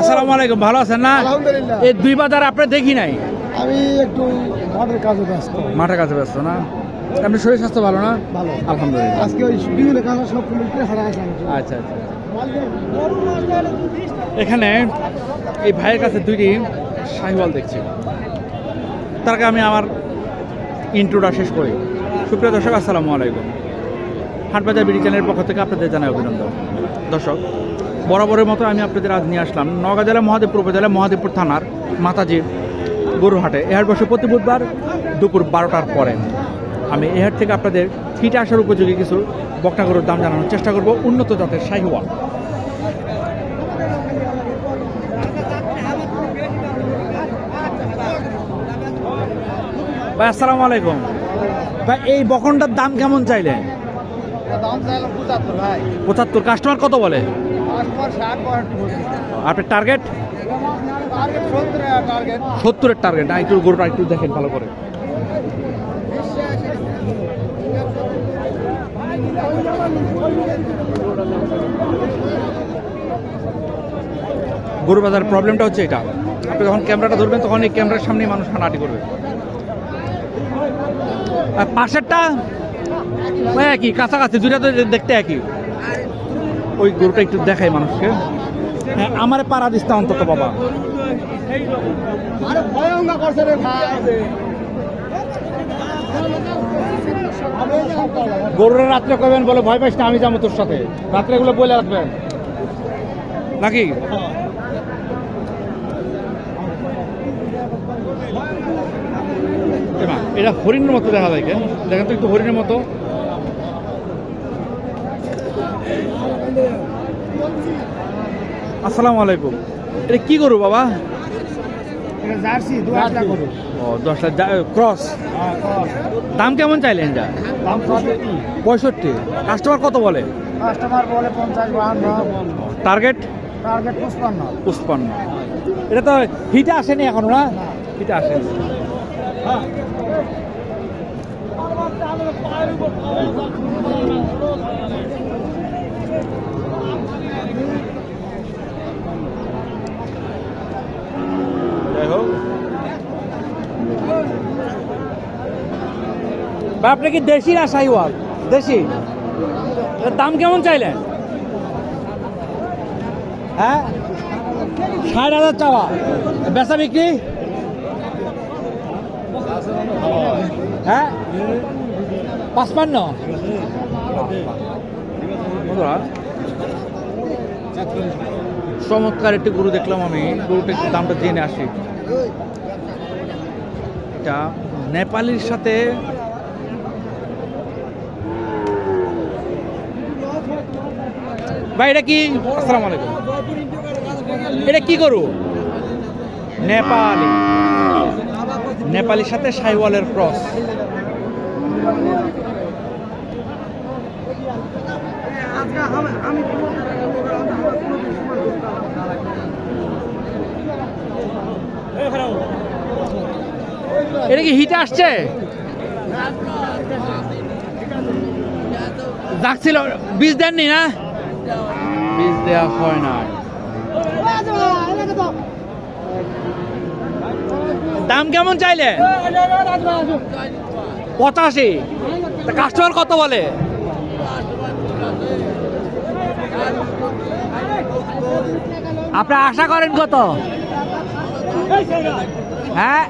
আসসালামু আলাইকুম ভালো আছেন না? এই দুই বাজার আপনি দেখি নাই? আমি একটু মাঠের কাজে ব্যস্ত। মাঠের কাছে ব্যস্ত না? আপনি শরীর স্বাস্থ্য ভালো না? ভালো। আলহামদুলিল্লাহ। আজকে ওই বিভিন্ন কাজে সব ফুল হারা আচ্ছা আচ্ছা। এখানে এই ভাইয়ের কাছে দুইটি শাহিওয়াল দেখছি। তার আগে আমি আমার ইন্ট্রোটা শেষ করি। সুপ্রিয় দর্শক আসসালামু আলাইকুম। হাটবাজার বিডি চ্যানেলের পক্ষ থেকে আপনাদের জানাই অভিনন্দন। দর্শক বরাবরের মতো আমি আপনাদের আজ নিয়ে আসলাম নওগাঁ জেলা মহাদেবপুর উপজেলা মহাদেবপুর থানার মাতাজি গরুহাটে। এ হাট বসে প্রতি বুধবার দুপুর বারোটার পরে। আমি এ হাট থেকে আপনাদের ফিটে আসার উপযোগী কিছু বকনা গরুর দাম জানানোর চেষ্টা করব। উন্নত জাতের শাহিওয়াল। ভাই আসসালামু আলাইকুম। ভাই এই বকনটার দাম কেমন চাইলেন? পঁচাত্তর। কাস্টমার কত বলে? আপনার টার্গেট? সত্তরের টার্গেট একটু গরুটা একটু দেখেন ভালো করে। গরু বাজার প্রবলেমটা হচ্ছে এটা। আপনি যখন ক্যামেরাটা ধরবেন তখন এই ক্যামেরার সামনেই মানুষ হাঁটাহাঁটি করবে। আর পাশেরটা ওই একই কাছাকাছি দুইটা তো দেখতে একই। ওই গরুটা একটু দেখাই মানুষকে। হ্যাঁ আমার পাড়া দিস অন্তত বাবা। গরুরা রাত্রে করবেন বলে ভয় পাইস না আমি যাব তোর সাথে। রাত্রে এগুলো বলে রাখবেন। নাকি এ মা, এটা হরিণের মতো দেখা যায় দেখেন তো একটু হরিণের মতো। আসসালামু আলাইকুম। এটা কি করু বাবা? ও দশটা ক্রস? দাম কেমন চাইলেন যা? দাম পঁয়ষট্টি। কাস্টমার কত বলে? কাস্টমার বলে পঞ্চাশ বাহান্ন। টার্গেট টার্গেট পঁচপান্ন। পুষ্পান্ন এটা তো হিটে আসেনি এখনও না? হিটে আসেনি। ভাই, আপনি কি দেশি না শাহিওয়াল দেশি? দাম কেমন চাইলেন? হ্যাঁ? ষাট হাজার চাওয়া। বেচা বিক্রি? হ্যাঁ? পাঁচপান্ন। চমৎকার একটি গরু দেখলাম আমি। গরুটা একটু দামটা জেনে আসি। এটা নেপালির সাথে ভাই, এটা কি? আসসালামু আলাইকুম। এটা কি গরু? নেপালি। নেপালির সাথে সাইওয়ালের ক্রস। এটা কি হিটে আসছে যাচ্ছিল বীজ দেননি না বীজ দেওয়া হয় না দাম কেমন চাইলে পঁচাশি। কাস্টমার কত বলে? আপনি আশা করেন কত? হ্যাঁ?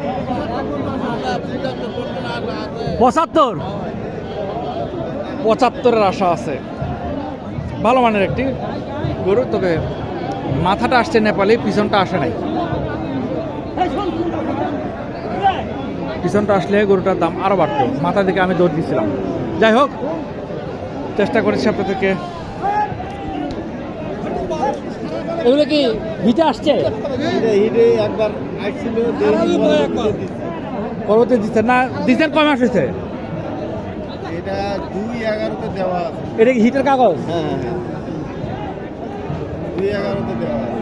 পঁচাত্তর। পঁচাত্তরের আশা আছে। ভালো মানের একটি গরু, তবে মাথাটা আসছে নেপালি, পিছনটা আসে নাই। পিছনটা আসলে গরুটার দাম আরও বাড়তো। মাথা দিকে আমি দৌড় দিয়েছিলাম যাই হোক চেষ্টা করেছি আপনাদেরকে। এগুলো কি হিটে আসছে? হিটে একবার আসছিল পরবর্তী দিচ্ছেন না দিচ্ছেন কয় মাস হয়েছে? এটা দুই এগারোতে দেওয়া এটা কি হিটের কাগজ? হ্যাঁ হ্যাঁ। দুই এগারোতে দেওয়া আছে।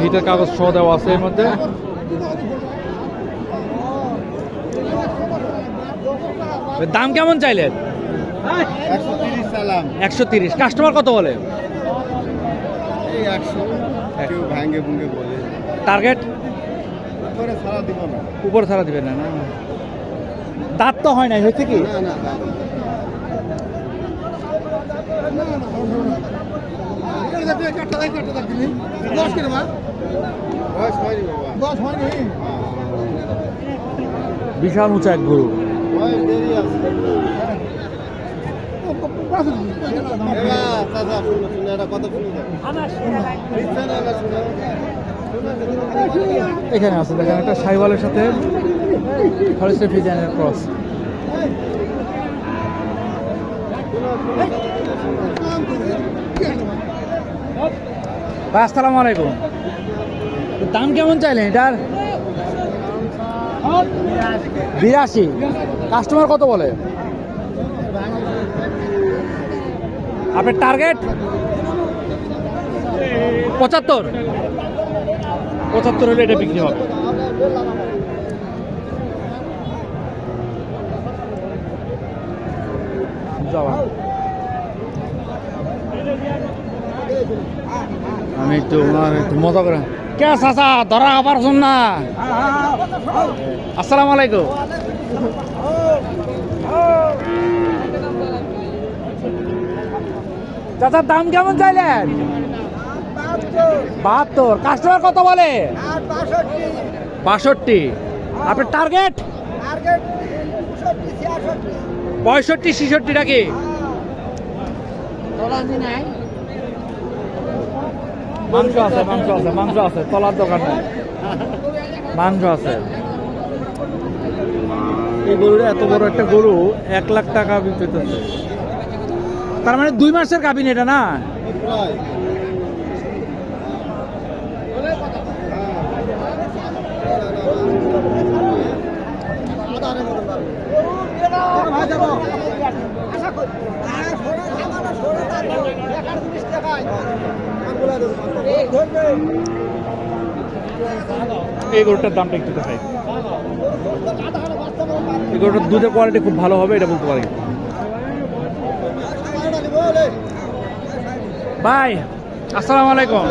সিটের কাগজ সহ দেওয়া আছে এর মধ্যে। দাম কেমন চাইলেন? একশো তিরিশ একশো তিরিশ। কাস্টমার কত বলে? এই একশো। কেউ ভাঙ্গে ভুঙ্গে বলে। টার্গেট? করে ছাড়া দিব না। উপরে ছাড়া দিবেন না না দাঁত তো হয় নাই হয়েছে কি? না না না। বয়স হয়নি বাবা বিশাল উঁচা এক গরু এখানে আছে দেখেন একটা সাইওয়ালের সাথে হলিস্টার ফিজানের ক্রস ভাই আসসালামু আলাইকুম। দাম কেমন চাইলেন এটার? বিরাশি। কাস্টমার কত বলে? আপনার টার্গেট? পঁচাত্তর। পঁচাত্তর হলে এটা বিক্রি হবে। যাওয়া আমি একটু ওনার একটু মজা করে কে চাচা? ধরা আবার শুন না। আসসালামু আলাইকুম। চাচার দাম কেমন চাইলেন? বাহাত্তর। কাস্টমার কত বলে? বাষট্টি। আপনার টার্গেট পঁয়ষট্টি, ছিষট্টি নাকি? মাংস আছে মাংস আছে মাংস আছে তলার দোকান নাই মাংস আছে এই গরুটা এত বড় একটা গরু এক লাখ টাকা পেতেছে তার মানে দুই মাসের গাভিন এটা না প্রায় এই গরুটার দামটা একটু দেখাই। এই গরুটার দুধের কোয়ালিটি খুব ভালো হবে এটা বলতে পারি। ভাই আসসালামু আলাইকুম।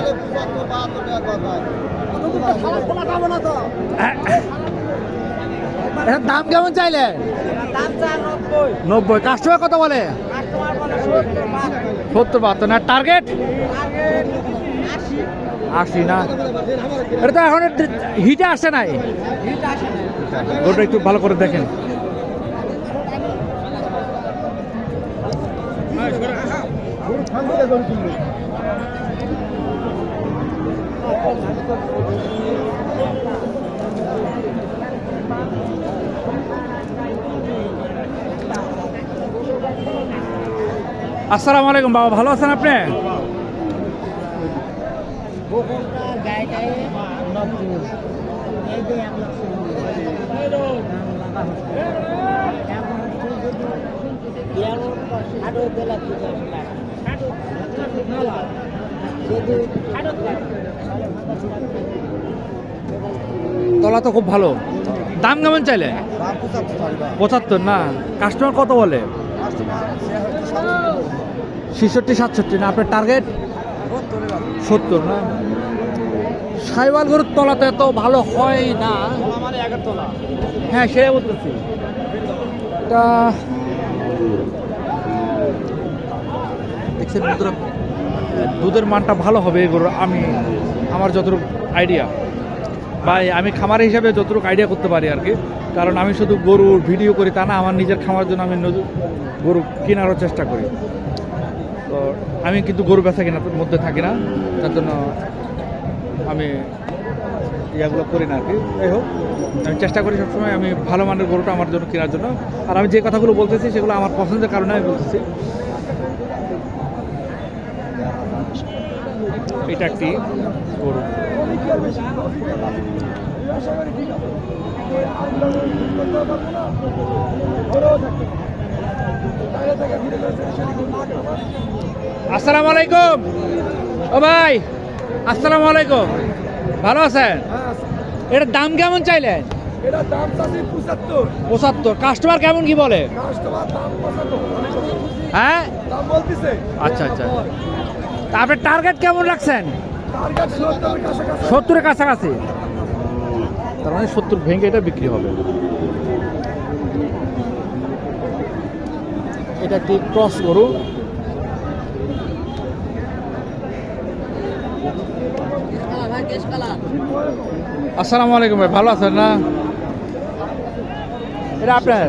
এটার দাম কেমন চাইলে? নব্বই। কাস্টমার কত বলে? সত্তর বাহাত্তর। না টার্গেট আশি। না? এটা এখন হিটে আসে নাই? গরুটা একটু ভালো করে দেখেন। আসসালামু আলাইকুম বাবা, ভালো আছেন আপনি? তলা তো খুব ভালো। দাম কেমন চাইলে? পঁচাত্তর না? কাস্টমার কত বলে? ছেষট্টি সাতষট্টি না আপনার টার্গেট সত্তর না? গরুর তলা তো এত ভালো হয় না। হ্যাঁ সেটাই বলতেছি। দেখছেন বন্ধুরা, দুধের মানটা ভালো হবে গরুর আমি আমার যতটুকু আইডিয়া বা আমি খামার হিসাবে যতটুকু আইডিয়া করতে পারি আর কি। কারণ আমি শুধু গরুর ভিডিও করি তা না আমার নিজের খামার জন্য আমি গরু কেনারও চেষ্টা করি। তো আমি কিন্তু গরু বেচা কেনার মধ্যে থাকি না, তার জন্য আমি ইয়াগুলো করি না আর কি। যাই হোক, আমি চেষ্টা করি সবসময় আমি ভালো মানের গরুটা আমার জন্য কেনার জন্য। আর আমি যে কথাগুলো বলতেছি সেগুলো আমার পছন্দের কারণে আমি বলতেছি। এটা একটি গরু। আসসালামু আলাইকুম। ও ভাই আসসালামু আলাইকুম। ভালো আছেন? এটার দাম কেমন চাইলেন? পঁচাত্তর। কাস্টমার কেমন কি বলে? কাস্টমার দাম পঁচাত্তর। হ্যাঁ? দাম বলতেছে। আচ্ছা আচ্ছা। তারপরে টার্গেট কেমন রাখছেন? টার্গেট সত্তরের কাছাকাছি। সত্তরের কাছাকাছি? তার মানে সত্তর ভেঙে এটা বিক্রি হবে। এটা একটি ক্রস গরু? আসসালামু আলাইকুম ভাই, ভালো আছেন না? এটা আপনার?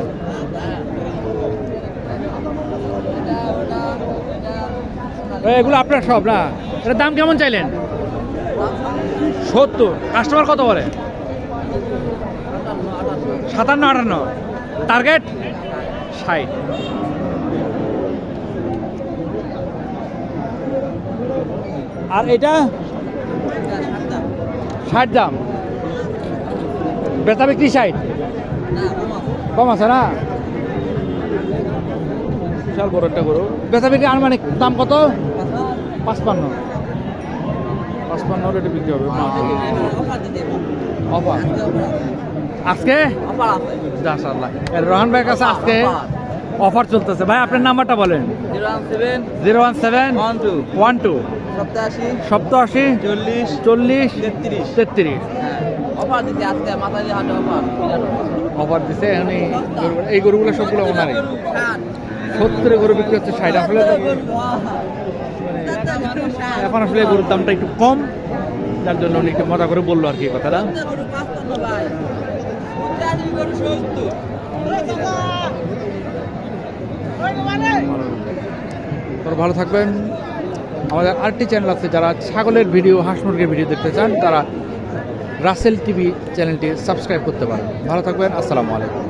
এগুলো আপনার সব না? এটার দাম কেমন চাইলেন? সত্তর। কাস্টমার কত বলে? সাতান্ন, আটান্ন। টার্গেট? ষাট। আর এটা? ষাট দাম। বেচা বিক্রি ষাট। কম আছে না? বিশাল বড় একটা গরু। বেচা বিক্রি আনুমানিক দাম কত? পাঁচপান্ন। পাঁচপান্ন হলে এটা বিক্রি হবে। অফার আজকে? মাশাআল্লাহ। এর রহন ভাইয়ের কাছে আজকে অফার। চলতেছে। ভাই আপনার নাম্বারটা বলেন। Zero one seven one two. চল্লিশ চল্লিশ তেত্রিশ। তেত্রিশ। অফার আজকে হাটে অফার। অফার দিছে এখন এই গরুগুলো- সবগুলো ওনারই সত্তরে গরু বিক্রি হচ্ছে ষাট আসলে তো এখন আসলে গরুর দামটা একটু কম। যার জন্য উনি একটু মজা করে বলল আর কি কথাটা। ভালো থাকবেন। আমাদের আরেকটি চ্যানেল আছে, যারা ছাগলের ভিডিও, হাঁস মুরগির ভিডিও দেখতে চান, তারা রাসেল টিভি চ্যানেলটি সাবস্ক্রাইব করতে পারেন। ভালো থাকবেন, আসসালামু আলাইকুম।